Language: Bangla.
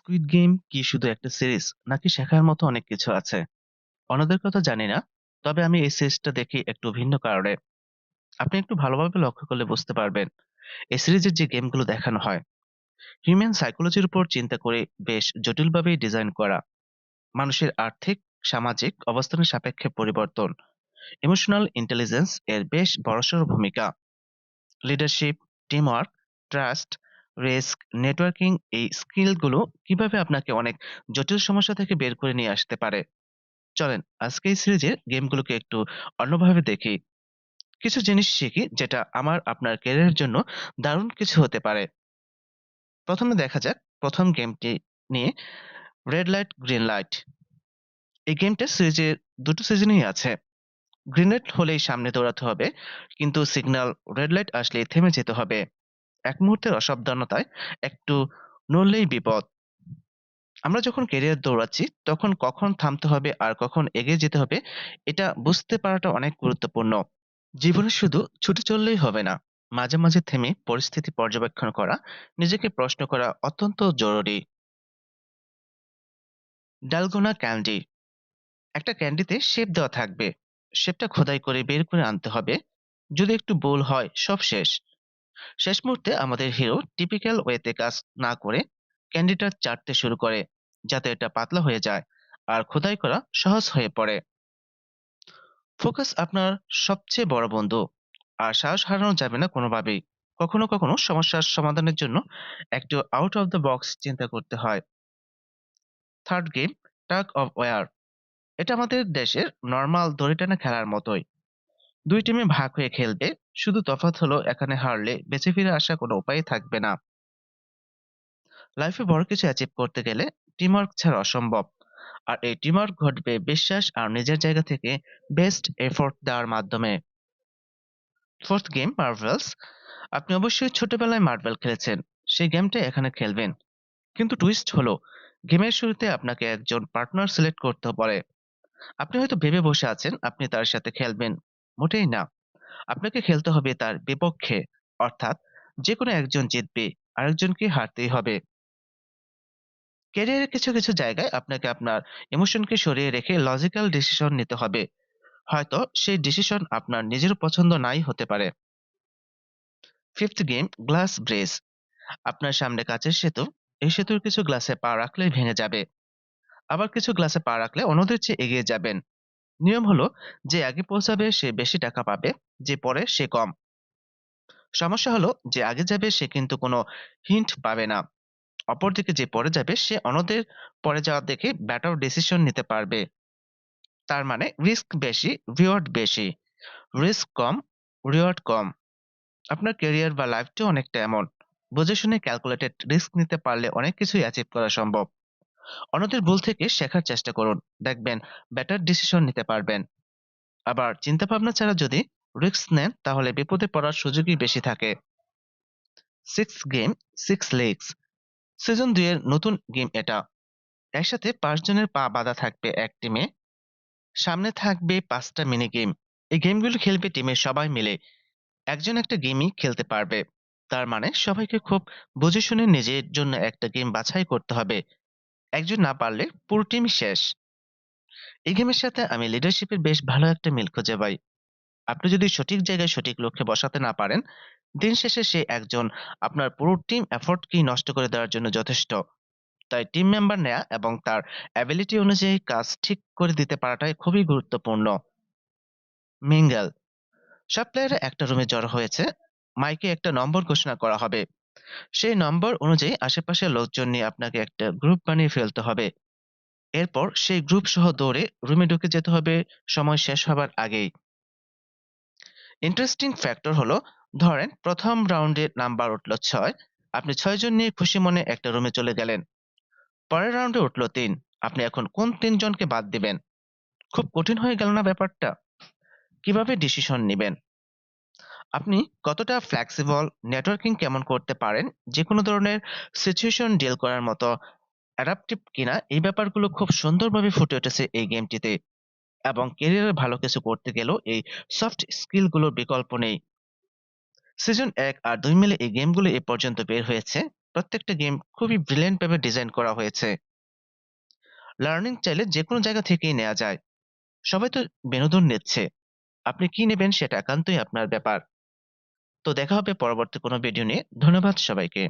স্কুইড গেম কি শুধু একটা সিরিজ নাকি শেখার মতো অনেক কিছু আছে? অন্যদের কথা জানি না, তবে আমি এই সিরিজটা দেখি একটু ভিন্ন কারণে। আপনি একটু ভালোভাবে লক্ষ্য করলে বুঝতে পারবেন। এই সিরিজের যে গেমগুলো দেখানো হয় হিউম্যান সাইকোলজির উপর চিন্তা করে বেশ জটিলভাবেই ডিজাইন করা। মানুষের আর্থিক, সামাজিক অবস্থানের সাপেক্ষে পরিবর্তন। ইমোশনাল ইন্টেলিজেন্স এর বেশ বড়সড় ভূমিকা। Leadership teamwork trust risk networking এই স্কিলগুলো কীভাবে আপনাকে অনেক জটিল সমস্যা থেকে বের করে নিয়ে আসতে পারে। চলেন আজকে এই সিরিজের গেমগুলোকে একটু অন্যভাবে দেখি। কিছু জিনিস শিখি যেটা আমার, আপনার ক্যারিয়ারের জন্য দারুণ কিছু হতে পারে। প্রথমে দেখা যাক প্রথম গেমটি নিয়ে রেড লাইট গ্রিন লাইট এই গেমটা সিরিজের দুটো সিজনেই আছে। গ্রিন লাইট হলেই সামনে দৌড়াতে হবে, কিন্তু সিগন্যাল রেড লাইট আসলে থেমে যেতে হবে। এক মুহূর্তের অসাবধানতায় একটু নড়লেই বিপদ। আমরা যখন ক্যারিয়ার দৌড়াচ্ছি, তখন কখন থামতে হবে আর কখন এগিয়ে যেতে হবে, এটা বুঝতে পারাটা অনেক গুরুত্বপূর্ণ। জীবনে শুধু ছুটে চললেই হবে না, মাঝে মাঝে থেমে পরিস্থিতি পর্যবেক্ষণ করা, নিজেকে প্রশ্ন করা অত্যন্ত জরুরি। Dalgona candy. একটা ক্যান্ডিতে শেপ দেওয়া থাকবে। শেপটা খোদাই করে বের করে আনতে হবে। যদি একটু ভুল হয়, সব শেষ। শেষ মুহূর্তে আমাদের হিরো টিপিক্যাল ওয়েতে কাজ না করে ক্যান্ডিটা চাটতে শুরু করে, যাতে এটা পাতলা হয়ে যায় আর খোদাই করা সহজ হয়ে পড়ে। ফোকাস আপনার সবচেয়ে বড় বন্ধু আর সাহস হারানো যাবে না কোনোভাবেই। কখনো কখনো সমস্যার সমাধানের জন্য একটু আউট অফ দ্য বক্স চিন্তা করতে হয়। Third game tug of war এটা আমাদের দেশের নর্মাল দড়ি টানা খেলার মতোই। দুই টিমে ভাগ হয়ে খেলবে। শুধু তফাৎ হলো, এখানে হারলে বেঁচে ফিরে আসা কোনো উপায় থাকবে না। লাইফে বড় কিছু অ্যাচিভ করতে গেলে টিমওয়ার্ক ছাড়া অসম্ভব। আর এই টিমওয়ার্ক ঘটবে বিশ্বাস আর নিজের জায়গা থেকে বেস্ট এফোর্ট দেওয়ার মাধ্যমে। ফোর্থ গেম মার্ভেলস আপনি অবশ্যই ছোটবেলায় মার্বেল খেলেছেন। সেই গেমটা এখানে খেলবেন। কিন্তু টুইস্ট হলো গেমের শুরুতে আপনাকে একজন পার্টনার সিলেক্ট করতে পারে আপনি হয়তো ভেবে বসে আছেন, আপনি তার সাথে খেলবেন। মোটেই না। আপনাকে খেলতে হবে তার বিপক্ষে, অর্থাৎ যে কোনো একজন জিতবে, আরেকজনকে হারতেই হবে। ক্যারিয়ারের কিছু কিছু জায়গায় আপনাকে আপনার ইমোশনকে সরিয়ে রেখে লজিক্যাল ডিসিশন নিতে হবে। হয়তো সেই ডিসিশন আপনার নিজের পছন্দ নাই হতে পারে। ফিফথ গেম, গ্লাস ব্রেস আপনার সামনে কাচের সেতু, এই সেতুর কিছু গ্লাসে পা রাখলেই ভেঙে যাবে। আবার কিছু গ্লাসে পা রাখলে অন্যদের চেয়ে এগিয়ে যাবেন। নিয়ম হলো যে আগে পৌঁছাবে, সে বেশি টাকা পাবে, যে পরে সে কম। সমস্যা হলো যে আগে যাবে, সে কিন্তু কোনো হিন্ট পাবে না। অপরদিকে যে পরে যাবে, সে অন্যদের পরে যাওয়া দেখে ব্যাটার ডিসিশন নিতে পারবে। তার মানে রিস্ক বেশি রিওয়ার্ড বেশি। রিস্ক কম রিওয়ার্ড কম। আপনার ক্যারিয়ার বা লাইফটিও অনেকটা এমন। বুঝে শুনে ক্যালকুলেটেড রিস্ক নিতে পারলে অনেক কিছুই অ্যাচিভ করা সম্ভব। অন্যদের ভুল থেকে শেখার চেষ্টা করুন। দেখবেন বেটার ডিসিশন নিতে পারবেন। আবার চিন্তা ভাবনা ছাড়া যদি রিস্ক নেন, তাহলে বিপদে পড়ার সুযোগই বেশি থাকে। Six game six legs season দুই এর নতুন গেম এটা। একসাথে পাঁচজনের পা বাঁধা থাকবে এক টিমে সামনে থাকবে পাঁচটা মিনি গেম এই গেমগুলো খেলবে টিমের সবাই মিলে। একজন একটা গেমই খেলতে পারবে। তার মানে সবাইকে খুব বুঝে শুনে নিজের জন্য একটা গেম বাছাই করতে হবে। একজন না পারলে পুরো টিম শেষ। এই গেমের সাথে আমি লিডারশিপের বেশ ভালো একটা মিল খুঁজে পাই। আপনি যদি সঠিক জায়গায় সঠিক লক্ষ্যে বসাতে না পারেন, দিন শেষে সে একজন আপনার পুরো টিম এফোর্টকেই নষ্ট করে দেওয়ার জন্য যথেষ্ট। তাই টিম মেম্বার নেয়া এবং তার অ্যাবিলিটি অনুযায়ী কাজ ঠিক করে দিতে পারাটাই খুবই গুরুত্বপূর্ণ। মিঙ্গেল, সব প্লেয়াররা একটা রুমে জড়ো হয়েছে মাইকে একটা নম্বর ঘোষণা করা হবে। সেই নম্বর অনুযায়ী আশেপাশের লোকজন নিয়ে আপনাকে একটা গ্রুপ বানিয়ে ফেলতে হবে। এরপর সেই গ্রুপ সহ দৌড়ে রুমে ঢুকে যেতে হবে সময় শেষ হবার আগেই। ইন্টারেস্টিং ফ্যাক্টর হলো, ধরেন প্রথম রাউন্ডে নাম্বার উঠল ছয়, আপনি ছয়জন নিয়ে খুশি মনে একটা রুমে চলে গেলেন। পরের রাউন্ডে উঠল তিন, আপনি এখন কোন তিনজনকে বাদ দিবেন? খুব কঠিন হয়ে গেল না ব্যাপারটা? কীভাবে ডিসিশন নেবেন? আপনি কতটা ফ্লেক্সিবল নেটওয়ার্কিং কেমন করতে পারেন? যে কোনো ধরনের সিচুয়েশন ডিল করার মতো অ্যাডাপটিভ কিনা? এই ব্যাপারগুলো খুব সুন্দরভাবে ফুটে উঠেছে এই গেমটিতে এবং কেরিয়ারে ভালো কিছু করতে গেলেও এই সফট স্কিলগুলোর বিকল্প নেই। সিজন এক আর দুই মিলে এই গেমগুলো এ পর্যন্ত বের হয়েছে। প্রত্যেকটা গেম খুবই ব্রিলিয়েন্ট ভাবে ডিজাইন করা হয়েছে। লার্নিং চাইলে যে কোনো জায়গা থেকেই নেওয়া যায়। সবাই তো বিনোদন নিচ্ছে। আপনি কি নেবেন সেটা একান্তই আপনার ব্যাপার। তো দেখা হবে পরবর্তী কোনো ভিডিও নিয়ে। ধন্যবাদ সবাইকে।